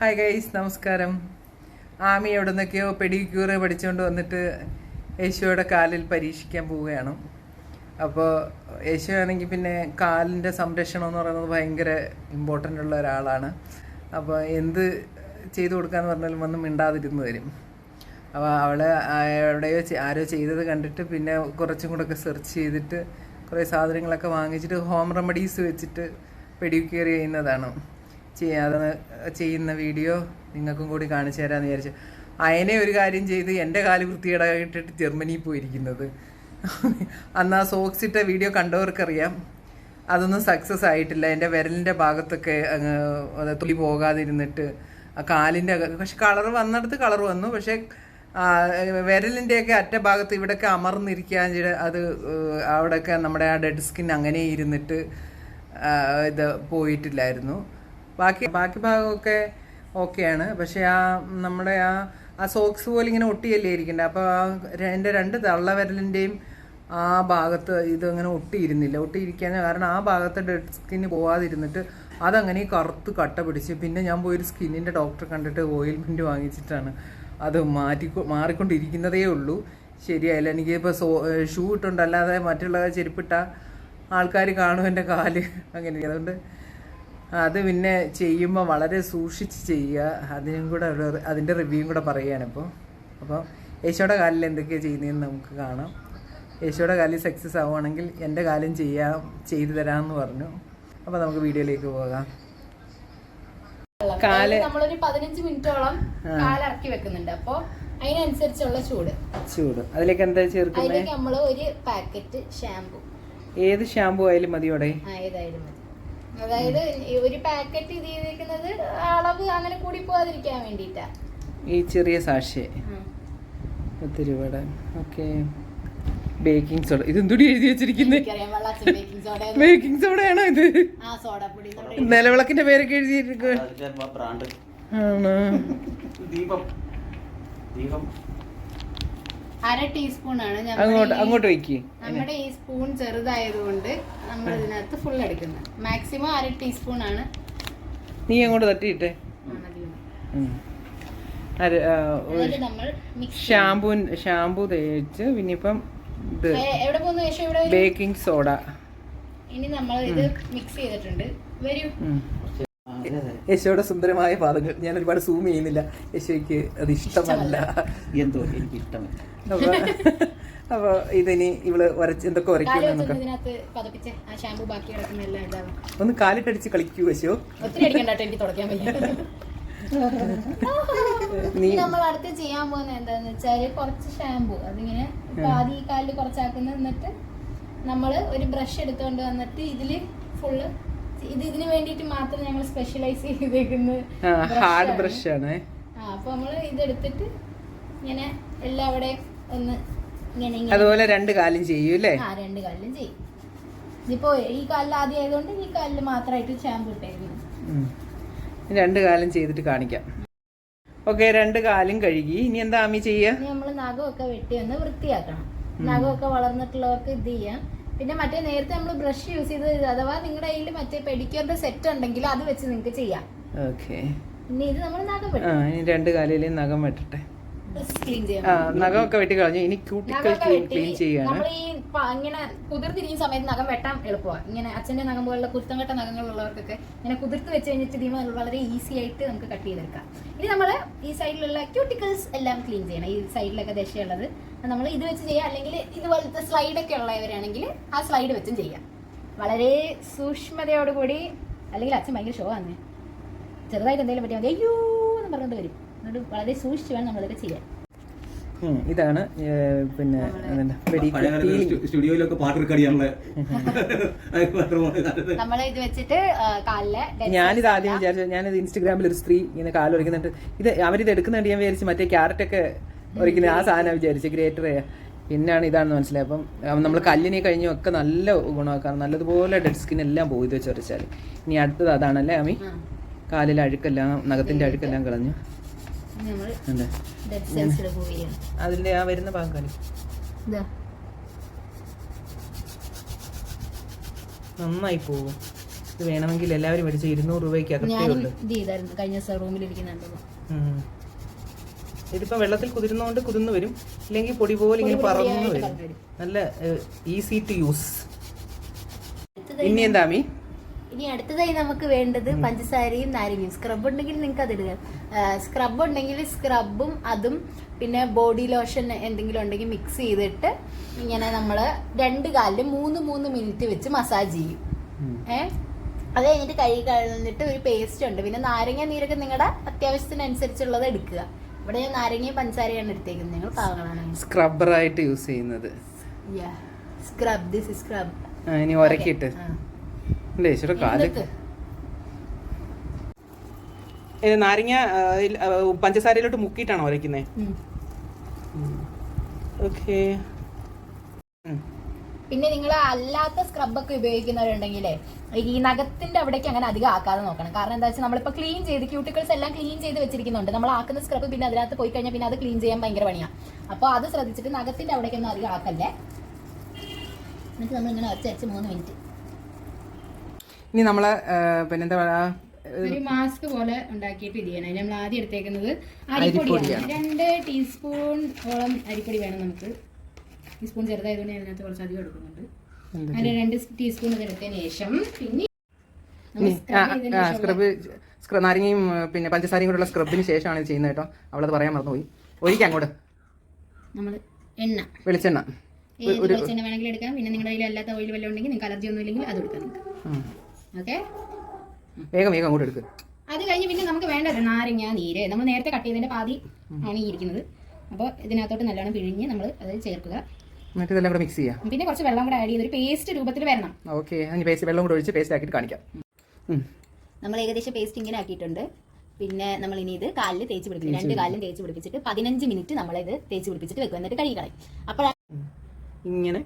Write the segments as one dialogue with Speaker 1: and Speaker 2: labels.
Speaker 1: Hi guys നമസ്കാരം. ആമി എവിടെ നിന്നൊക്കെയോ pedicure പഠിച്ചുകൊണ്ട് വന്നിട്ട് യേശുവയുടെ കാലിൽ പരീക്ഷിക്കാൻ പോവുകയാണ്. അപ്പോൾ യേശു ആണെങ്കിൽ പിന്നെ കാലിന്റെ സംരക്ഷണം എന്ന് പറയുന്നത് ഭയങ്കര ഇമ്പോർട്ടന്റ് ഉള്ള ഒരാളാണ്. അപ്പോൾ എന്ത് ചെയ്തു കൊടുക്കാന്ന് പറഞ്ഞാലും വന്ന് മിണ്ടാതിരുന്ന് വരും. അപ്പോൾ അവൾ ആ- എവിടെയോ ആരോ ചെയ്തത് കണ്ടിട്ട് പിന്നെ കുറച്ചും കൂടെ ഒക്കെ സെർച്ച് ചെയ്തിട്ട് കുറേ സാധനങ്ങളൊക്കെ വാങ്ങിച്ചിട്ട് ഹോം റെമഡീസ് വെച്ചിട്ട് പെഡിക്യൂർ ചെയ്യുന്നതാണ്. ചെയ്യാതെ ചെയ്യുന്ന വീഡിയോ നിങ്ങൾക്കും കൂടി കാണിച്ചു തരാമെന്ന് വിചാരിച്ചു. അയനെ ഒരു കാര്യം ചെയ്ത് എന്റെ കാൽ വൃത്തികേടായിട്ടിട്ട് ജർമ്മനിയിൽ പോയിരിക്കുന്നത്. അന്ന് ആ സോക്സ് ഇട്ട വീഡിയോ കണ്ടവർക്കറിയാം. അതൊന്നും സക്സസ് ആയിട്ടില്ല. എന്റെ വിരലിന്റെ ഭാഗത്തൊക്കെ അങ്ങ് തുളി പോകാതിരുന്നിട്ട് ആ കാലിന്റെ പക്ഷെ കളർ വന്നിടത്ത് കളർ വന്നു. പക്ഷേ വിരലിന്റെയൊക്കെ അറ്റ ഭാഗത്ത് ഇവിടെയൊക്കെ അമർന്നിരിക്കാൻ അത് അവിടെയൊക്കെ നമ്മുടെ ആ ഡെഡ് സ്കിൻ അങ്ങനെ ഇരുന്നിട്ട് ഇത് പോയിട്ടില്ലായിരുന്നു. ബാക്കി ബാക്കി ഭാഗമൊക്കെ ഓക്കെയാണ്. പക്ഷെ ആ നമ്മുടെ ആ ആ സോക്സ് പോലെ ഇങ്ങനെ ഒട്ടിയല്ലേ ഇരിക്കേണ്ടത് അപ്പോൾ ആ എന്റെ രണ്ട് തള്ളവിരലിന്റെയും ആ ഭാഗത്ത് ഇതങ്ങനെ ഒട്ടിയിരുന്നില്ല. ഒട്ടിയിരിക്കാൻ കാരണം ആ ഭാഗത്തെ ഡെഡ് സ്കിന്ന് പോവാതിരുന്നിട്ട് അതങ്ങനെ കറുത്ത് കട്ട പിടിച്ച് പിന്നെ ഞാൻ ഒരു സ്കിന്നിന്റെ ഡോക്ടറെ കണ്ടിട്ട് ഓയിൽമെന്റ് വാങ്ങിച്ചിട്ടാണ്. അത് മാറ്റി മാറിക്കൊണ്ടിരിക്കുന്നതേ ഉള്ളൂ. ശരിയായില്ല. എനിക്കിപ്പോൾ സോ ഷൂ ഇട്ടുണ്ട് അല്ലാതെ മറ്റുള്ള ചെരുപ്പിട്ട ആൾക്കാർ കാണും എന്റെ കാൽ. അങ്ങനെ. അതുകൊണ്ട് അത് പിന്നെ ചെയ്യുമ്പോൾ വളരെ സൂക്ഷിച്ച് ചെയ്യുക. അതിനും കൂടെ അതിന്റെ റിവ്യൂയും കൂടെ പറയുകയാണിപ്പോൾ അപ്പോൾ യേശോയുടെ കാലിൽ എന്തൊക്കെയാണ് ചെയ്യുന്നതെന്ന് നമുക്ക് കാണാം. യേശോയുടെ കാലിൽ സക്സസ് ആവുകയാണെങ്കിൽ എന്റെ കാലം ചെയ്യാം ചെയ്തു തരാമെന്ന് പറഞ്ഞു. അപ്പോൾ നമുക്ക് വീഡിയോയിലേക്ക് പോകാം. കാൽ
Speaker 2: നമ്മളൊരു പതിനഞ്ച് മിനിറ്റോളം കാലിറക്കി വെക്കുന്നുണ്ട്. അപ്പോൾ അതിനനുസരിച്ചുള്ള ചൂട്.
Speaker 1: ചൂട്. അതിലേക്ക് എന്താ ചേർക്കുന്നത്
Speaker 2: നമ്മൾ ഒരു പാക്കറ്റ് ഷാമ്പു
Speaker 1: ഏത് ഷാമ്പു ആയാലും മതിയോടെ
Speaker 2: ഏതായാലും മതി. അതായത് ഈ ഒരു പാക്കറ്റ് ഇത് ചെയ്തിരിക്കുന്നത് അളവ് അങ്ങനെ കൂടി പോവാതിരിക്കാൻ വേണ്ടിട്ടാ
Speaker 1: ഈ ചെറിയ സാക്ഷി പത്ത് രൂപയുടെ ഓക്കെ. Baking soda. ഇതെന്തുടി എഴുതി വെച്ചിരിക്കുന്നത്
Speaker 2: ബേക്കിംഗ് സോഡ
Speaker 1: ബേക്കിംഗ് സോഡയാണോ ഇത്? നിലവിളക്കിന്റെ പേരൊക്കെ എഴുതിയിരിക്കുക
Speaker 3: ആണോ
Speaker 1: ആണ്?
Speaker 3: ദീപം. ദീപം.
Speaker 2: അര ടീസ്പൂൺ ആണ്
Speaker 1: അങ്ങോട്ട് അങ്ങോട്ട്
Speaker 2: നമ്മുടെ ഈ സ്പൂൺ ചെറുതായതുകൊണ്ട് നമ്മൾ ഇതിനകത്ത് ഫുൾ എടുക്കുന്നത് മാക്സിമം അര ടീസ്പൂൺ ആണ്
Speaker 1: നീ അങ്ങോട്ട് തട്ടിയിട്ടെ. ഷാമ്പൂ ഷാമ്പൂ തേച്ച് പിന്നെ ഇപ്പം ഇത് ബേക്കിംഗ് സോഡ.
Speaker 2: ഇനി നമ്മൾ ഇത് മിക്സ് ചെയ്തിട്ടുണ്ട്. വരൂ.
Speaker 1: യശോയുടെ സുന്ദരമായ പാദങ്ങൾ. ഞാൻ ഒരുപാട് സൂം ചെയ്യുന്നില്ല. യശോയ്ക്ക് അത് ഇഷ്ടമല്ല.
Speaker 3: എന്തോ എനിക്ക് ഇഷ്ടമല്ല
Speaker 1: അപ്പൊ അപ്പൊ ഇതിനി ഇവൾ വരച്ച് എന്തൊക്കെ
Speaker 2: വരയ്ക്കും
Speaker 1: നമുക്ക്? ഒന്ന് കാലിട്ടടിച്ച് കളിക്കൂ യശോ. നീ
Speaker 2: ഇനി നമ്മൾ അടുത്ത് ചെയ്യാൻ പോകുന്നത് എന്താന്ന് വെച്ചാൽ കുറച്ച് ഷാമ്പു അതിങ്ങനെ പാതി ആദ്യം ഈ കാലിൽ കുറച്ചാക്കുന്ന എന്നിട്ട് നമ്മൾ ഒരു ബ്രഷ് എടുത്തുകൊണ്ട് വന്നിട്ട് ഇതിൽ ഫുള്ള് ഇത് ഇതിന് വേണ്ടിയിട്ട് മാത്രം ഞങ്ങൾ സ്പെഷ്യലൈസ് ചെയ്തേക്കുന്ന
Speaker 1: ഹാർഡ് ബ്രഷ് ആണ്.
Speaker 2: അപ്പൊ നമ്മൾ ഇതെടുത്തിട്ട് ഇങ്ങനെ എല്ലാവിടെയും ഒന്ന് ഇങ്ങനെ
Speaker 1: അതുപോലെ രണ്ട് കാലും ചെയ്യൂ അല്ലേ?
Speaker 2: ആ രണ്ട് കാലിലും ചെയ്യും. ഇതിപ്പോ ഈ കാലിൽ ആദ്യം ആയതുകൊണ്ട് ഈ കാലിൽ മാത്രമായിട്ട് ഷാമ്പു ഇട്ടായിരുന്നു.
Speaker 1: രണ്ട് കാലും ചെയ്തിട്ട് കാണിക്കാം. ഓക്കെ രണ്ട് കാലും കഴുകി. ഇനി എന്താ ആമി ചെയ്യുക
Speaker 2: നമ്മൾ നഖമൊക്കെ വെട്ടി ഒന്ന് വൃത്തിയാക്കണം. നഖമൊക്കെ വളർന്നിട്ടുള്ളവർക്ക് ഇത് ചെയ്യാം. പിന്നെ മറ്റേ നേരത്തെ നമ്മൾ ബ്രഷ് യൂസ് ചെയ്തത് അഥവാ നിങ്ങളുടെ കയ്യിൽ മറ്റേ പെഡിക്യൂറിന്റെ സെറ്റ് ഉണ്ടെങ്കിൽ അത് വെച്ച് നിങ്ങൾക്ക് ചെയ്യാം.
Speaker 1: ഓക്കെ
Speaker 2: ഇനി ഇത് നമ്മൾ നഖം വെട്ടും.
Speaker 1: രണ്ട് കാലിലെയും നഖം വെട്ടട്ടെ. നഖമൊക്കെ വെട്ടി കളഞ്ഞു. ഇനി ക്യൂട്ടിക്കൽ ക്ലീൻ ചെയ്യാണ്
Speaker 2: നമ്മൾ ഈ ഇങ്ങനെ കുതിർത്തിരിക്കുന്ന സമയത്ത് നഖം വെട്ടാൻ എളുപ്പമാണ്. ഇങ്ങനെ അച്ഛന്റെ നഖം പോലുള്ള കുരുത്തം കെട്ട നഖങ്ങളുള്ളവർക്കൊക്കെ ഇങ്ങനെ കുതിർത്ത് വെച്ച് കഴിഞ്ഞിട്ട് ഇതിന് വളരെ ഈസി ആയിട്ട് നമുക്ക് കട്ട് ചെയ്തെടുക്കാം. ഇനി നമ്മൾ ഈ സൈഡിലുള്ള ക്യൂട്ടിക്കൽസ് എല്ലാം ക്ലീൻ ചെയ്യണം. ഈ സൈഡിലൊക്കെ ദശയുള്ളത്. നമ്മൾ ഇത് വെച്ച് ചെയ്യാം. അല്ലെങ്കിൽ ഇതുപോലത്തെ സ്ലൈഡൊക്കെ ഉള്ളവരാണെങ്കിൽ ആ സ്ലൈഡ് വെച്ചും ചെയ്യാം. വളരെ സൂക്ഷ്മതയോടുകൂടി അല്ലെങ്കിൽ അച്ഛൻ ഭയങ്കര ഷോ ആണ്. ചെറുതായിട്ട് എന്തെങ്കിലും പറ്റിയാൽ മതി. അയ്യോ എന്ന് പറഞ്ഞിട്ട് വരും. അതുകൊണ്ട് വളരെ സൂക്ഷിച്ച് വേണം നമ്മളിതൊക്കെ ചെയ്യാൻ.
Speaker 1: ഇതാണ് പിന്നെ
Speaker 3: സ്റ്റുഡിയോയിലൊക്കെ പാട്ട് റെക്കോർഡ് ചെയ്യാനുള്ള
Speaker 2: നമ്മൾ ഇത് വെച്ചിട്ട് കാലിലെ dead
Speaker 1: ഞാനിത് ആദ്യം വിചാരിച്ചു ഞാനിത് ഇൻസ്റ്റഗ്രാമിൽ ഒരു സ്ത്രീ ഇങ്ങനെ കാലൊരിക്കുന്നുണ്ട് ഇത് അവരിത് എടുക്കുന്നുണ്ട് ഞാൻ വിചാരിച്ചു മറ്റേ ക്യാരറ്റ് ഒക്കെ ഒരിക്കുന്ന ആ സാധനം വിചാരിച്ചു ഗ്രേറ്റർ പിന്നാണ് ഇതാണെന്ന് മനസ്സിലായി. അപ്പം നമ്മൾ കല്ലിനെ കഴിഞ്ഞും ഒക്കെ നല്ല ഗുണമാക്കാറ്. നല്ലതുപോലെ ഡെഡ് സ്കിൻ എല്ലാം പോയി ഇത് വെച്ച് ഉരച്ചാൽ ഇനി അടുത്തത് അതാണല്ലേ അമ്മി
Speaker 2: ആ.
Speaker 1: കാലിൽ അഴുക്കെല്ലാം നഖത്തിന്റെ അഴുക്കെല്ലാം കളഞ്ഞു. അതിന്റെ ആ വരുന്ന ഭാഗം നന്നായി പോകും ഇത് വേണമെങ്കിൽ എല്ലാവരും മേടിച്ച ഇരുന്നൂറ് രൂപയ്ക്ക്
Speaker 2: കഴിഞ്ഞ ദിവസം.
Speaker 1: ഇതിപ്പോ വെള്ളത്തിൽ കുതിരുന്നോണ്ട് കുതിർന്നു വരും. ഇല്ലെങ്കിൽ പൊടി പോലെ ഇങ്ങനെ പറന്നു വരും
Speaker 2: പറന്നു വരും.
Speaker 1: നല്ല ഈസി ടു യൂസ് ഇനി എന്താ മീ
Speaker 2: ഇനി അടുത്തതായി നമുക്ക് വേണ്ടത് പഞ്ചസാരയും നാരങ്ങയും. സ്ക്രബ് ഉണ്ടെങ്കിൽ നിങ്ങൾക്ക് അത് ഇടുക. സ്ക്രബ് ഉണ്ടെങ്കിൽ സ്ക്രബും അതും പിന്നെ ബോഡി ലോഷൻ എന്തെങ്കിലും ഉണ്ടെങ്കിൽ മിക്സ് ചെയ്തിട്ട് ഇങ്ങനെ നമ്മൾ രണ്ട് കാലിൽ മൂന്ന് മൂന്ന് മിനിറ്റ് വെച്ച് മസാജ് ചെയ്യും. ഏ? അത് കഴിഞ്ഞിട്ട് കഴുകി കഴിഞ്ഞിട്ട് ഒരു പേസ്റ്റ് ഉണ്ട്. പിന്നെ നാരങ്ങ നീരൊക്കെ നിങ്ങളുടെ അത്യാവശ്യത്തിനനുസരിച്ചുള്ളത് എടുക്കുക. ഇവിടെ ഞാൻ നാരങ്ങയും പഞ്ചസാരയാണ് എടുത്തേക്കുന്നത്. നിങ്ങൾ പാവങ്ങളാണ്.
Speaker 1: സ്ക്രബ്ബറായിട്ട് യൂസ് ചെയ്യുന്നത്.
Speaker 2: സ്ക്രബ് ദിസ് സ്ക്രബ്
Speaker 1: ഇനി ഉരക്കിയിട്ട് അല്ലേ ഈശ്വര കാൽ. നാരങ്ങ പഞ്ചസാരയിലോട്ട് മുക്കിയിട്ടാണോ വരയ്ക്കുന്നത് ഓക്കെ.
Speaker 2: പിന്നെ നിങ്ങൾ അല്ലാത്ത സ്ക്രബൊക്കെ ഉപയോഗിക്കുന്നവരുണ്ടെങ്കിലേ ഈ നഗത്തിന്റെ അവിടേക്ക് അങ്ങനെ അധികം ആക്കാതെ നോക്കണം. കാരണം എന്താ വെച്ചാൽ നമ്മളിപ്പോൾ ക്ലീൻ ചെയ്ത് ക്യൂട്ടിക്കൾസ് എല്ലാം ക്ലീൻ ചെയ്ത് വെച്ചിരിക്കുന്നുണ്ട്. നമ്മൾ ആക്കുന്ന സ്ക്രബ് പിന്നെ അതിനകത്ത് പോയി കഴിഞ്ഞാൽ പിന്നെ അത് ക്ലീൻ ചെയ്യാൻ ഭയങ്കര പണിയാണ് അപ്പോൾ അത് ശ്രദ്ധിച്ചിട്ട് നഖത്തിന്റെ അവിടേക്കൊന്നും അധികം ആക്കല്ലേ? എന്നിട്ട് നമ്മൾ ഇങ്ങനെ ഒച്ച മൂന്ന് മിനിറ്റ്
Speaker 1: ഇനി നമ്മളെ പിന്നെ എന്താ പറയാ
Speaker 2: ഒരു മാസ്ക് പോലെ ഉണ്ടാക്കിയിട്ട് ഇത് ചെയ്യണം. നമ്മൾ ആദ്യം എടുത്തേക്കുന്നത്
Speaker 1: അരിപ്പൊടിയാണ്.
Speaker 2: രണ്ട് ടീസ്പൂൺ ഓളം അരിപ്പൊടി വേണം നമുക്ക്. ടീസ്പൂൺ ചെറുതായതുകൊണ്ട് ഞാൻ അതിനകത്ത് കുറച്ച് അധികം എടുക്കുന്നുണ്ട്.
Speaker 1: അങ്ങനെ
Speaker 2: അതിന് രണ്ട് ടീസ്പൂൺ എടുത്തതിന് ശേഷം പിന്നെ
Speaker 1: സ്ക്രബ് നാരങ്ങയും പിന്നെ പഞ്ചസാരയും കൂടെയുള്ള സ്ക്രബിന് ശേഷമാണ് ഇത് ചെയ്യുന്നത് കേട്ടോ. അവളത് പറയാൻ മറന്നുപോയി. ഒരിക്കൽ അങ്ങോട്ട്.
Speaker 2: നമ്മൾ എണ്ണ.
Speaker 1: വെളിച്ചെണ്ണ.
Speaker 2: വെളിച്ചെണ്ണ വേണമെങ്കിൽ എടുക്കാം. പിന്നെ നിങ്ങളുടെ കയ്യിൽ അല്ലാത്ത ഓയിൽ വല്ലതും ഉണ്ടെങ്കിൽ നിങ്ങൾക്ക് അലർജി ഒന്നും ഇല്ലെങ്കിൽ അത് എടുക്കാം. ഓക്കെ
Speaker 1: വേഗം വേഗം അങ്ങോട്ട് എടുക്ക്.
Speaker 2: അത് കഴിഞ്ഞ് പിന്നെ നമുക്ക് വേണ്ടത് നാരങ്ങ നീര്. നമ്മൾ നേരത്തെ കട്ട് ചെയ്തതിന്റെ പാതി ആണ് ഈ ഇരിക്കുന്നത്. അപ്പോൾ ഇതിനകത്തോട്ട് നല്ലോണം പിഴിഞ്ഞ് നമ്മൾ അത് ചേർക്കുക.
Speaker 1: എന്നിട്ട് ഇതെല്ലാം കൂടെ മിക്സ് ചെയ്യാം.
Speaker 2: പിന്നെ കുറച്ച് വെള്ളം കൂടെ ആഡ് ചെയ്ത് ഒരു പേസ്റ്റ് രൂപത്തിൽ വരണം.
Speaker 1: ഓക്കെ പേസ്റ്റ് വെള്ളം കൂടെ ഒഴിച്ച് പേസ്റ്റ് ആക്കിയിട്ട് കാണിക്കാം.
Speaker 2: നമ്മൾ ഏകദേശം പേസ്റ്റ് ഇങ്ങനെ ആക്കിയിട്ടുണ്ട്. പിന്നെ നമ്മൾ ഇനി ഇത് കാലിൽ തേച്ച് പിടിപ്പിക്കും രണ്ട് കാലിലും തേച്ച് പിടിപ്പിച്ചിട്ട് പതിനഞ്ച് മിനിറ്റ് നമ്മൾ ഇത് തേച്ച് പിടിപ്പിച്ചിട്ട് വെക്കും. എന്നിട്ട് കഴുകി കളയും. അപ്പോഴാണ്
Speaker 1: ഇങ്ങനെ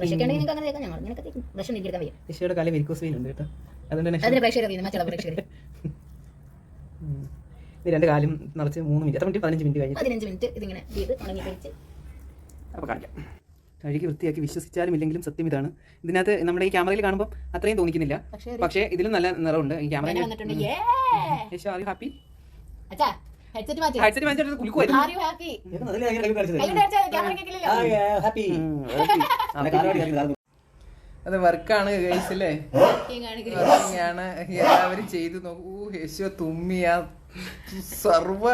Speaker 2: നിങ്ങൾക്ക് അങ്ങനെ തേക്കാം ഞങ്ങൾ ഇങ്ങനെ തേക്കും വയ്യ.
Speaker 1: വെരിക്കോസ് ഉണ്ട് കേട്ടോ. അതുകൊണ്ട് തന്നെ
Speaker 2: അതിന് പ്രേക്ഷകർ അറിയുന്നു മറ്റുള്ള പ്രേക്ഷകർ
Speaker 1: ഉം. ഇത് രണ്ട് കാലും നിറച്ച് മൂന്ന് മിനിറ്റ്. എത്ര മിനിറ്റ് പതിനഞ്ച് മിനിറ്റ് കഴിഞ്ഞു.
Speaker 2: പതിനഞ്ച് മിനിറ്റ് ഇതിങ്ങനെ ചെയ്ത് ഉണങ്ങി കഴിച്ച്
Speaker 1: അപ്പോൾ കാണിക്കാം. കഴുകി വൃത്തിയാക്കി വിശ്വസിച്ചാലും ഇല്ലെങ്കിലും സത്യം ഇതാണ്. ഇതിനകത്ത് നമ്മുടെ ഈ ക്യാമറയിൽ കാണുമ്പോൾ അത്രയും തോന്നിക്കുന്നില്ല.
Speaker 2: പക്ഷേ
Speaker 1: ഇതിലും നല്ല നിറമുണ്ട് ഈ ക്യാമറ ഹാപ്പി
Speaker 2: അച്ഛാ ഹെഡ്സെറ്റ് മാറ്റി
Speaker 1: ഹെഡ്സെറ്റ് വാങ്ങിച്ചിട്ട് കുലുക്കുമായിരുന്നു
Speaker 2: ആർ യു ഹാപ്പി
Speaker 3: ഹാപ്പി
Speaker 1: അത് വർക്കാണ് കഴിച്ചല്ലേ ആണ് എല്ലാവരും ചെയ്തു നോക്കൂ. യേശോ തുമ്മിയ. സർവ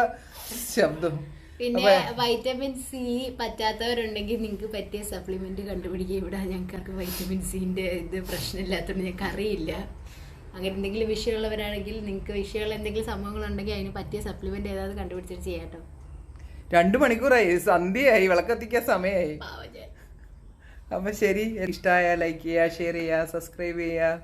Speaker 1: ശബ്ദം.
Speaker 2: പിന്നെ വൈറ്റമിൻ സി പറ്റാത്തവരുണ്ടെങ്കിൽ നിങ്ങൾക്ക് പറ്റിയ സപ്ലിമെന്റ് കണ്ടുപിടിക്കുക. ഇവിടെ ഞങ്ങൾക്ക് വൈറ്റമിൻ സിന്റെ ഇത് പ്രശ്നമില്ലാത്തതുകൊണ്ട് ഞങ്ങൾക്ക് അറിയില്ല അങ്ങനെ എന്തെങ്കിലും വിഷയമുള്ളവരാണെങ്കിൽ നിങ്ങൾക്ക് വിഷയമുള്ള എന്തെങ്കിലും സംഭവങ്ങളുണ്ടെങ്കിൽ അതിന് പറ്റിയ സപ്ലിമെന്റ് ഏതാவது കണ്ടുപിടിച്ചിട്ട് ചെയ്യാട്ടോ
Speaker 1: രണ്ടു മണിക്കൂറായി. സന്ധ്യയായി. വിളക്കത്തിക്കാൻ സമയമായി. അപ്പൊ ശരി. ഇഷ്ടമായ ലൈക്ക് ചെയ്യുക ഷെയർ ചെയ്യുക സബ്സ്ക്രൈബ് ചെയ്യുക.